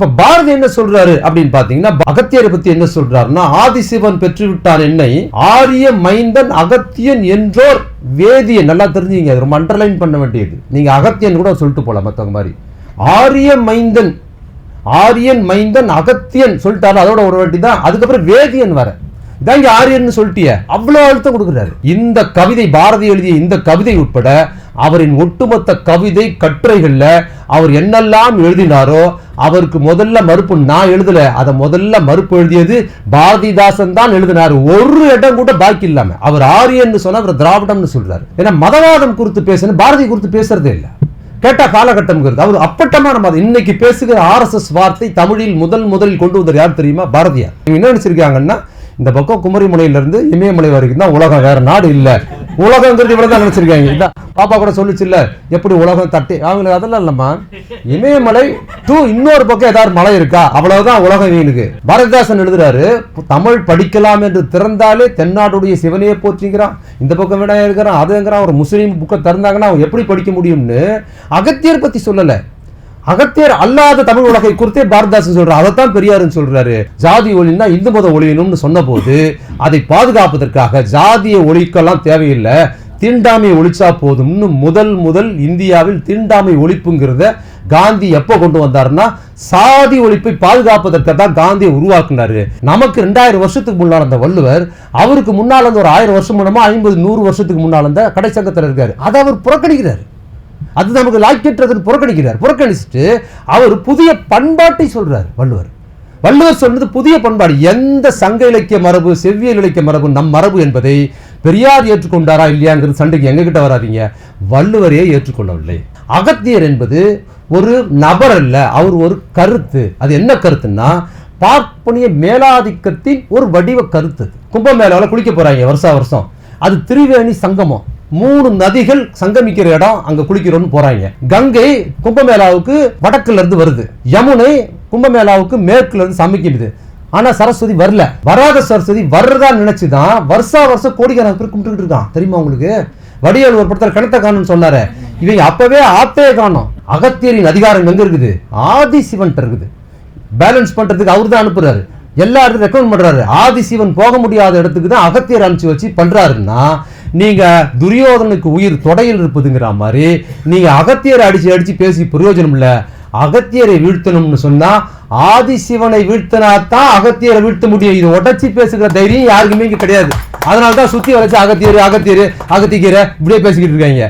அப்ப பாரதி என்ன சொல்றாரு அப்படின்னு பாத்தீங்கன்னா அகத்தியரை பத்தி என்ன சொல்றாருன்னா ஆதிசிவன் பெற்றுவிட்டான் என்னை ஆரிய மைந்தன் அகத்தியன் என்றோர் வேதியன். நல்லா தெரிஞ்சுங்க அது ரொம்ப அண்டர்லைன் பண்ண வேண்டியது. நீங்க அகத்தியன் கூட சொல்லிட்டு போலாம் மத்தவங்க மாதிரி. ஆரிய மைந்தன் ஆரியன் மைந்தன் அகத்தியன் சொல்லிட்டாரு அதோட ஒரு வாட்டி தான் அதுக்கப்புறம் வேதியன் வர இதான் இங்க ஆரியன் சொல்லிட்டிய. அவ்வளவு அழுத்தம் கொடுக்குறாரு. இந்த கவிதை பாரதி எழுதிய இந்த கவிதை உட்பட அவரின் ஒட்டுமொத்த கவிதை கட்டுரைகள்ல அவர் என்னெல்லாம் எழுதினாரோ அவருக்கு முதல்ல மறுப்பு நான் எழுதல அதை முதல்ல மறுப்பு எழுதியது பாரதிதாசன் தான் எழுதினாரு. ஒரு இடம் கூட பாக்கி இல்லாம. அவர் ஆரியன்னு சொன்னா அவர் திராவிடம்னு சொல்றாரு. ஏன்னா மதவாதம் குறித்து பேசணும் பாரதி குறித்து பேசுறதே இல்லை. கேட்டா காலகட்டம்ங்கிறது. அவர் அப்பட்டமான மதம். இன்னைக்கு பேசுகிற ஆர்எஸ்எஸ் வார்த்தை தமிழில் முதல் முதலில் கொண்டு வந்தது யார் தெரியுமா? பாரதியார். என்ன நினைச்சிருக்காங்கன்னா இந்த பக்கம் குமரிமலையிலேருந்து இமயமலை வரைக்கும் தான் உலகம். வேற நாடு இல்லை. உலகங்கிறது இவ்வளோ தான் நினச்சிருக்காங்க. பாப்பா கூட சொல்லிச்சு இல்லை எப்படி உலகம் தட்டி அவங்களுக்கு அதெல்லாம் இல்லம்மா. இமயமலை டூ இன்னொரு பக்கம் ஏதாவது மலை இருக்கா? அவ்வளவுதான் உலகம் இவனுக்கு பாரதிதாசன் எழுதுறாரு தமிழ் படிக்கலாம் என்று திறந்தாலே தென்னாடுடைய சிவனையே போற்றிங்கிறான் இந்த பக்கம் விட இருக்கிறான் அதுங்கிறான் ஒரு முஸ்லீம் புக்கை திறந்தாங்கன்னா அவன் எப்படி படிக்க முடியும்னு அகத்தியர் பத்தி சொல்லலை. அகத்தியர் அல்லாத தமிழ் உலகை குறித்தே பாரதிதாசன் சொல்றாரு. அதைத்தான் பெரியாருன்னு சொல்றாரு. ஜாதி ஒளின்னா இந்து மத ஒழியணும்னு சொன்னபோது அதை பாதுகாப்பதற்காக ஜாதிய ஒழிக்கெல்லாம் தேவையில்லை. தீண்டாமை ஒழிச்சா போதும்னு முதல் முதல் இந்தியாவில் தீண்டாமை ஒழிப்புங்கிறத காந்தி எப்போ கொண்டு வந்தாருன்னா சாதி ஒழிப்பை பாதுகாப்பதற்கு தான் காந்தியை உருவாக்குனாரு. நமக்கு ரெண்டாயிரம் வருஷத்துக்கு முன்னால் அந்த வள்ளுவர் அவருக்கு முன்னால் அந்த ஒரு ஆயிரம் வருஷம் மூலமா ஐம்பது நூறு வருஷத்துக்கு முன்னால் அந்த கடைசங்கத்தில் இருக்காரு. அதை அவர் புறக்கணிக்கிறார். அது நமக்கு லாய்க்கற்றதுன்னு புறக்கணிக்கிறார். புறக்கணிச்சுட்டு அவர் புதிய பண்பாட்டை சொல்றார் வள்ளுவர். வள்ளுவர் சொன்னது புதிய பண்பாடு. எந்த சங்க இலக்கிய மரபு செவ்வியல் இலக்கிய மரபு நம் மரபு என்பதை பெரியார் ஏற்றுக்கொண்டாரா இல்லையாங்கிறது சண்டைக்கு எங்ககிட்ட வராதீங்க. வள்ளுவரே ஏற்றுக்கொள்ளவில்லை. அகத்தியர் என்பது ஒரு நபர் அல்ல அவர் ஒரு கருத்து. அது என்ன கருத்துன்னா பார்ப்பனிய மேலாதிக்கத்தின் ஒரு வடிவ கருத்து கும்பமேளாவில் குளிக்க போறாங்க வருஷா வருஷம். அது திரிவேணி சங்கமம். மூணு நதிகள் சங்கமிக்கிற இடம் அங்க குளிக்கிறோம்னு போறாங்க. கங்கை கும்பமேளாவுக்கு வடக்குல இருந்து வருது. யமுனை கும்பமேளாவுக்கு மேற்குல இருந்து சமைக்குது ஆனா சரஸ்வதி வரல. வராத சரஸ்வதி வர்றதா நினைச்சுதான் வருஷா வருஷம் கோடிக்கணக்கான பேர் கும்பிட்டுக்கிட்டு இருக்கான். தெரியுமா உங்களுக்கு? வடிவேல் ஒரு படத்தில் கிணத்த காணும் சொன்னாரு. இவங்க அப்பவே ஆத்தே காணும். அகத்தியரின் அதிகாரம் எங்க இருக்குது? ஆதி சிவன்ட்ட இருக்குது. பேலன்ஸ் பண்றதுக்கு அவர் தான் அனுப்புறாரு. எல்லா இடத்துக்கும் ரெக்கமெண்ட் பண்றாரு. ஆதிசிவன் போக முடியாத இடத்துக்கு தான் அகத்தியர் அனுப்பிச்சு வச்சு பண்றாருன்னா நீங்க துரியோதனுக்கு உயிர் தொடையில் இருப்பதுங்கிற மாதிரி நீங்க அகத்தியரை அடிச்சு அடிச்சு பேசி பிரயோஜனம் இல்ல. அகத்தியரை வீழ்த்தணும்னு சொன்னா ஆதிசிவனை வீழ்த்தனா தான் அகத்தியரை வீழ்த்த முடியும். இது உடச்சி பேசுகிற தைரியம் யாருக்குமே இங்க கிடையாது. அதனால தான் சுத்தி வளைச்சு அகத்தியர் அகத்தியர் அகத்திக்கீரை இப்படியே பேசிக்கிட்டு இருக்காங்க.